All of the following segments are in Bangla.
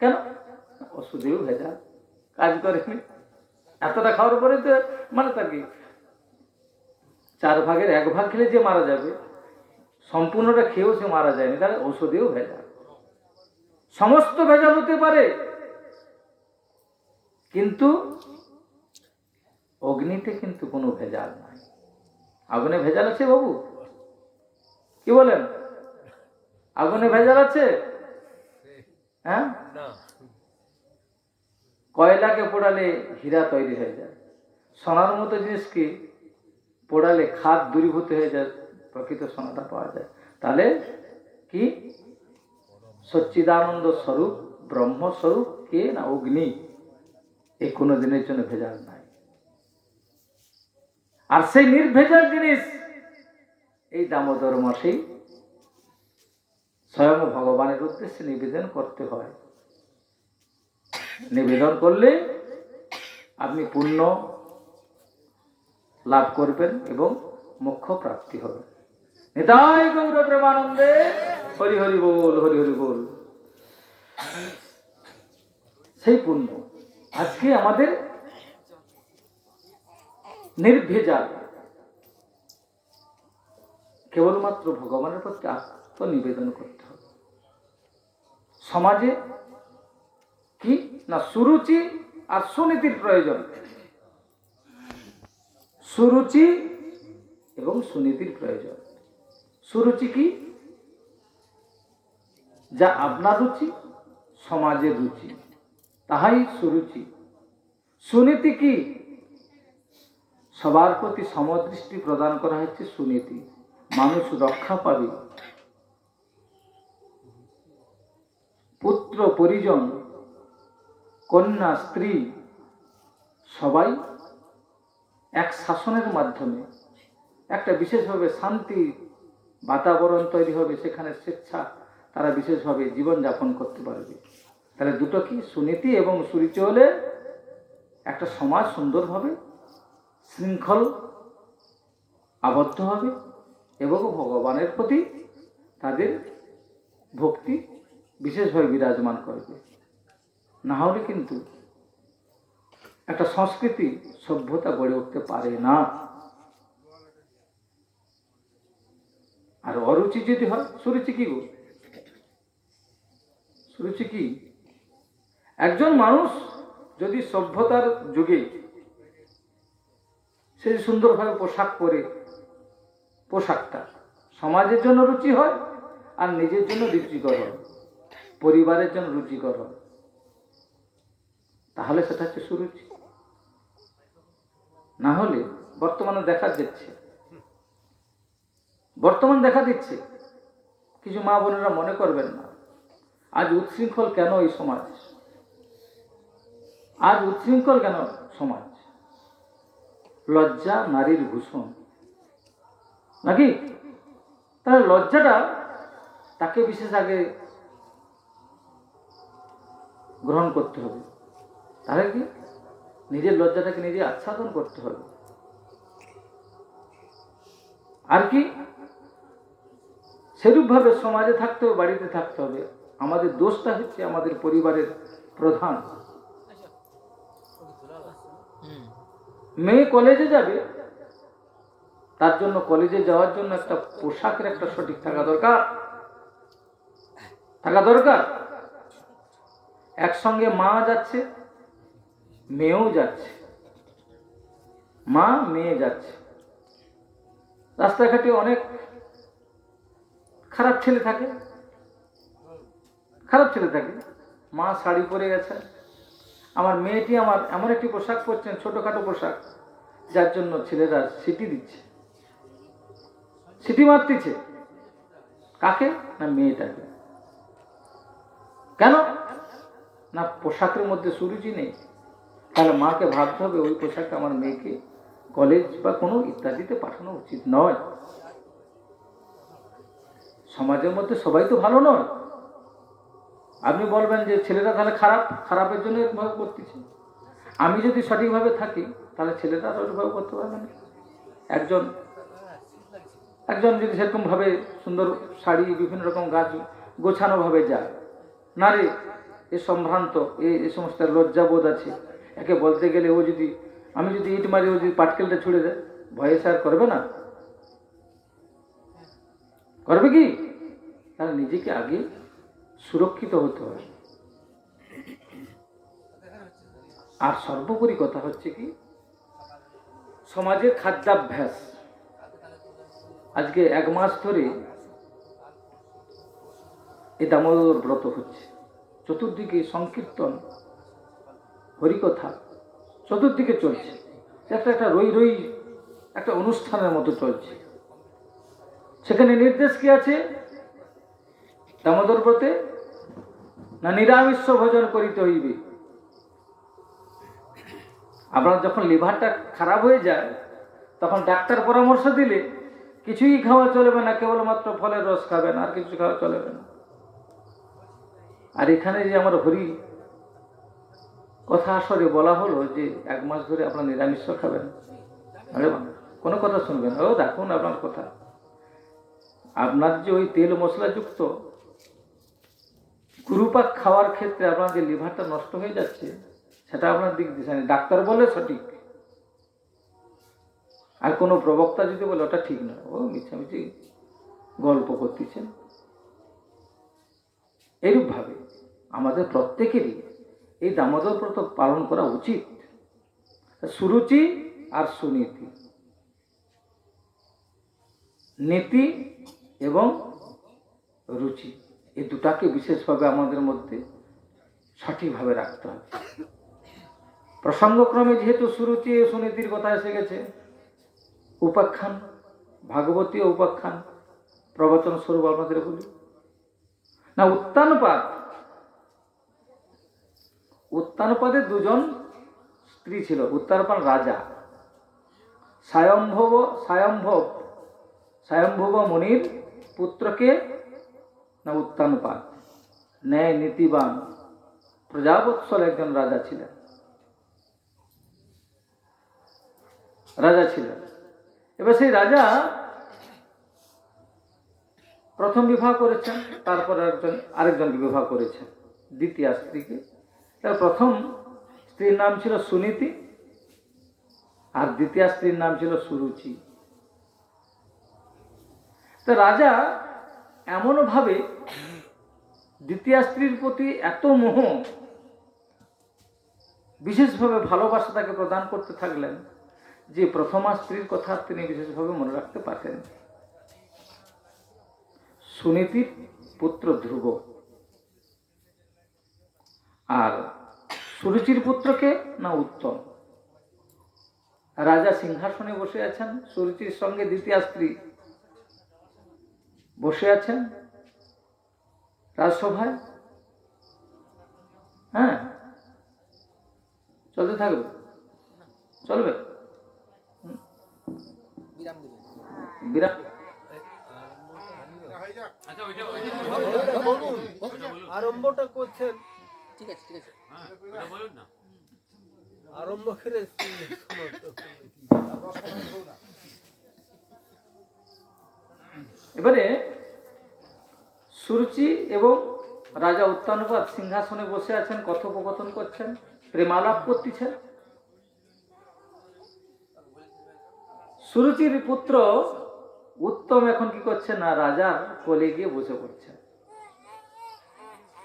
কেন? ওষুধেও ভেজা কাজ করেনি। এতটা খাওয়ার পরে তো মানে তার কি, চার ভাগের এক ভাগ খেলে যে মারা যাবে, সম্পূর্ণটা খেয়েও সে মারা যায়নি তাহলে ওষুধেও ভেজাল। সমস্ত ভেজাল হতে পারে, কিন্তু অগ্নিতে কিন্তু কোনো ভেজাল নাই। আগুনে ভেজাল আছে বাবু? কি বলেন? আগুনে ভেজাল আছে? হ্যাঁ? কয়লাকে পোড়ালে হীরা তৈরি হয়ে যায়। সোনার মতো জিনিসকে পোড়ালে খাদ দূরীভূত হয়ে যায় প্রকৃত সোনাটা পাওয়া যায়। তাহলে কি? সচ্চিদানন্দ স্বরূপ ব্রহ্মস্বরূপ কে না অগ্নি এই কোনো দিনের জন্য ভেজাল নাই। আর সেই নির্ভেজাল জিনিস এই দামোদর মাসেই স্বয়ং ভগবানের উদ্দেশ্যে নিবেদন করতে হয়। নিবেদন করলে আপনি পুণ্য লাভ করবেন এবং মোক্ষ প্রাপ্তি হবে। নিতাই গৌর প্রেমানন্দে হরি হরি বল, হরি হরি বল। সেই পুণ্য আজকে আমাদের নির্ভেজাল। কেবলমাত্র ভগবানের প্রতি আত্মনিবেদন করতে হবে। সমাজে কি না সুরুচি আর সুনীতির প্রয়োজন? সুরুচি এবং সুনীতির প্রয়োজন। সুরুচি কি? যা আপনার রুচি, সমাজের রুচি, তাহাই সুরুচি। সুনীতি কি? সবার প্রতি সমদৃষ্টি প্রদান করা হচ্ছে সুনীতি। মানুষ রক্ষা পাবে। পুত্র, পরিজন, কন্যা, স্ত্রী, সবাই এক শাসনের মাধ্যমে একটা বিশেষভাবে শান্তি বাতাবরণ তৈরি হবে, সেখানে স্বেচ্ছা তারা বিশেষভাবে জীবনযাপন করতে পারবে। তাহলে দুটো কি? সুনীতি এবং সুরুচি হলে একটা সমাজ সুন্দরভাবে শৃঙ্খল আবদ্ধ হবে এবং ভগবানের প্রতি তাদের ভক্তি বিশেষভাবে বিরাজমান করবে। না হলে কিন্তু একটা সংস্কৃতি সভ্যতা গড়ে উঠতে পারে না। আর অরুচি যদি হয়, সুরুচি কি সুরুচি কি? একজন মানুষ যদি সভ্যতার যুগে সে সুন্দরভাবে পোশাক পরে, পোশাকটা সমাজের জন্য রুচি হয় আর নিজের জন্য রুচিকর হয়। পরিবারের জন্য রুচিকর হয় তাহলে সেটা হচ্ছে সুরুচি। না হলে বর্তমানে দেখা দিচ্ছে। বর্তমান দেখা দিচ্ছে। কিছু মা বোনেরা মনে করবেন না। আজ উচ্ছৃঙ্খল কেন এই সমাজ? আজ উচ্ছৃঙ্খল কেন সমাজ? লজ্জা নারীর ভূষণ। নাকি? তাহলে লজ্জাটা তাকে বিশেষ আগে গ্রহণ করতে হবে। তাহলে কি? নিজের লজ্জাটাকে নিজে আচ্ছাদন করতে হবে। আর কি? সেরূপভাবে সমাজে থাকতে হবে বাড়িতে থাকতে হবে। আমাদের দোষটা হচ্ছে আমাদের পরিবারের প্রধান। মেয়ে কলেজে যাবে, তার জন্য কলেজে যাওয়ার জন্য একটা পোশাকের একটা সঠিক থাকা দরকার। থাকা দরকার? একসঙ্গে মা যাচ্ছে, মেয়েও যাচ্ছে। মা, মেয়ে যাচ্ছে। রাস্তাঘাটে অনেক খারাপ ছেলে থাকে। খারাপ ছেলে থাকে। মা শাড়ি পরে গেছে। আমার মেয়েটি আমার এমন একটি পোশাক পরছেন, ছোটোখাটো পোশাক, যার জন্য ছেলেরা সিটি দিচ্ছে। সিটি মারতেছে। কাকে? না মেয়েটাকে। কেন? না, পোশাকের মধ্যে সুরুচি নেই। তাহলে মাকে ভাবতে হবে, ওই পোশাকটা আমার মেয়েকে কলেজ বা কোনো ইত্যাদিতে পাঠানো উচিত নয়। সমাজের মধ্যে সবাই তো ভালো নয়। আপনি বলবেন যে, ছেলেরা তাহলে খারাপ, খারাপের জন্য এরকমভাবে করতেছে। আমি যদি সঠিকভাবে থাকি, তাহলে ছেলেরা সঠিকভাবে করতে পারবে না। একজন একজন যদি সেরকমভাবে সুন্দর শাড়ি, বিভিন্ন রকম গাছ গোছানোভাবে যায় না রে এ সম্ভ্রান্ত, এ এই সমস্ত লজ্জাবোধ আছে। একে বলতে গেলে ও যদি, আমি যদি ইট মারি, ও যদি পাটকেলটা ছুড়ে দেয়, ভয়ে স্যার করবে না? করবে কি? তাহলে নিজেকে আগে সুরক্ষিত হতে হবে। আর সর্বোপরি কথা হচ্ছে কি, সমাজের খাদ্যাভ্যাস। আজকে এক মাস ধরে এ দামোদর ব্রত হচ্ছে। চতুর্দিকে সংকীর্তন, হরিকথা চতুর্দিকে চলছে। একটা একটা রই রই, একটা অনুষ্ঠানের মতো চলছে। সেখানে নির্দেশ কি আছে? দামোদর ব্রতে না নিরামিষ ভোজন করিতে হইবে? আপনার যখন লিভারটা খারাপ হয়ে যায়, তখন ডাক্তার পরামর্শ দিলে কিছুই খাওয়া চলবে না, কেবলমাত্র ফলের রস খাবেন, আর কিছু খাওয়া চলবে না। আর এখানে যে আমার হরি কথা আসরে বলা হলো যে এক মাস ধরে আপনার নিরামিষ খাবেন। কোনো কথা শুনবেন ও, দেখুন আপনার কথা। আপনার যে ওই তেল মশলাযুক্ত গুরুপাক খাওয়ার ক্ষেত্রে আপনার যে লিভারটা নষ্ট হয়ে যাচ্ছে, সেটা আপনার দিক দিশা নেই ডাক্তার বলে সঠিক। আর কোনো প্রবক্তা যদি বলে, ওটা ঠিক না। ও, মিছামিছি গল্প করতেছেন। এইরূপভাবে আমাদের প্রত্যেকেরই এই দামোদর ব্রত পালন করা উচিত। সুরুচি আর সুনীতি। নীতি এবং রুচি, এই দুটাকে বিশেষভাবে আমাদের মধ্যে সঠিকভাবে রাখতে হবে। প্রসঙ্গক্রমে যেহেতু সুরুচি ও সুনীতির কথা এসে গেছে, উপাখ্যান ভাগবতী উপাখ্যান, প্রবচন স্বরূপ আপনাদের বলি। না উত্তানপাদ দুজন স্ত্রী ছিল। উত্তানপাদ রাজা। স্বয়ম্ভব স্বয়ম্ভব স্বয়ম্ভব মনির পুত্রকে না উত্তানপাদ ন্যায় নীতিবান, প্রজাবৎসল একজন রাজা ছিলেন। রাজা ছিলেন। এবার সেই রাজা প্রথম বিবাহ করেছেন, তারপর একজন আরেকজনকে বিবাহ করেছেন, দ্বিতীয় স্ত্রীকে। তার প্রথম স্ত্রীর নাম ছিল সুনীতি আর দ্বিতীয় স্ত্রীর নাম ছিল সুরুচি। তো রাজা এমনভাবে দ্বিতীয় স্ত্রীর প্রতি এত মোহ, বিশেষভাবে ভালোবাসা তাকে প্রদান করতে থাকলেন যে প্রথমা স্ত্রীর কথা তিনি বিশেষভাবে মনে রাখতে পারতেন। সুনীতির পুত্র ধ্রুব। আর সুরুচির পুত্রকে না উত্তম? রাজা সিংহাসনে বসে আছেন সুরুচির সঙ্গে দ্বিতীয় স্ত্রী বসে আছেন রাজসভায়? হ্যাঁ। চলতে থাকবে? চলবে? বিরাট আরম্ভটা করছেন। ঠিক আছে ঠিক আছে। আরম্ভ করে এবারে সুরুচি এবং রাজা উত্তানপাদ সিংহাসনে বসে আছেন কথোপকথন করছেন প্রেমালাপ করতেছেন। সুরুচির পুত্র উত্তম এখন কি করছে না রাজার কোলে গিয়ে বসে পড়ছে।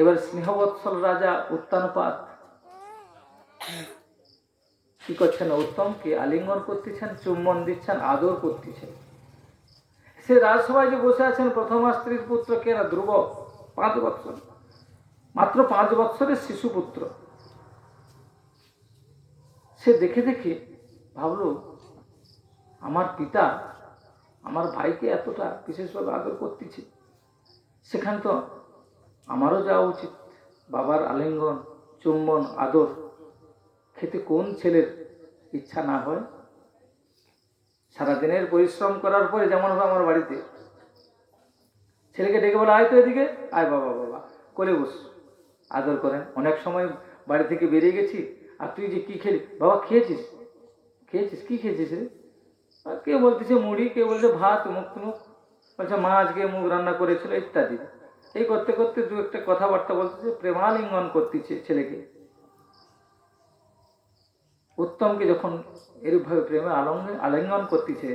এবার স্নেহবৎসল রাজা উত্তানপাদ কি করছেন উত্তমকে আলিঙ্গন করতেছেন, চুম্বন দিচ্ছেন, আদর করতেছেন? সে রাজসভায় যে বসে আছেন, প্রথমা স্ত্রীর পুত্র কে না? ধ্রুব, পাঁচ বৎসর। মাত্র পাঁচ বৎসরের শিশু পুত্র। সে দেখে দেখে ভাবলো, আমার পিতা আমার ভাইকে এতটা বিশেষভাবে আদর করতেছে। সেখানে তো আমারও যাওয়া উচিত। বাবার আলিঙ্গন, চুম্বন, আদর। খেতে কোন ছেলের ইচ্ছা না হয়? সারাদিনের পরিশ্রম করার পরে যেমন হবে আমার বাড়িতে। ছেলেকে ডেকে বলে, আয় তো এদিকে। আয় বাবা বাবা। করে বস। আদর করেন। অনেক সময় বাড়ি থেকে বেরিয়ে গেছি, আর তুই যে কি খেলি? বাবা, খেয়েছিস? খেয়েছিস? কি খেয়েছিস রে? আর কে বলতেছে মুড়ি, কে বলছে ভাত, মুখ মুখ বলছে, মা আজকে মুখ রান্না করেছিল, ইত্যাদি। এই করতে করতে দু একটা কথাবার্তা বলতেছে প্রেমালিঙ্গন করতেছে ছেলেকে। উত্তমকে যখন এরূপভাবে প্রেমে আলঙ্গ আলিঙ্গন করতেছে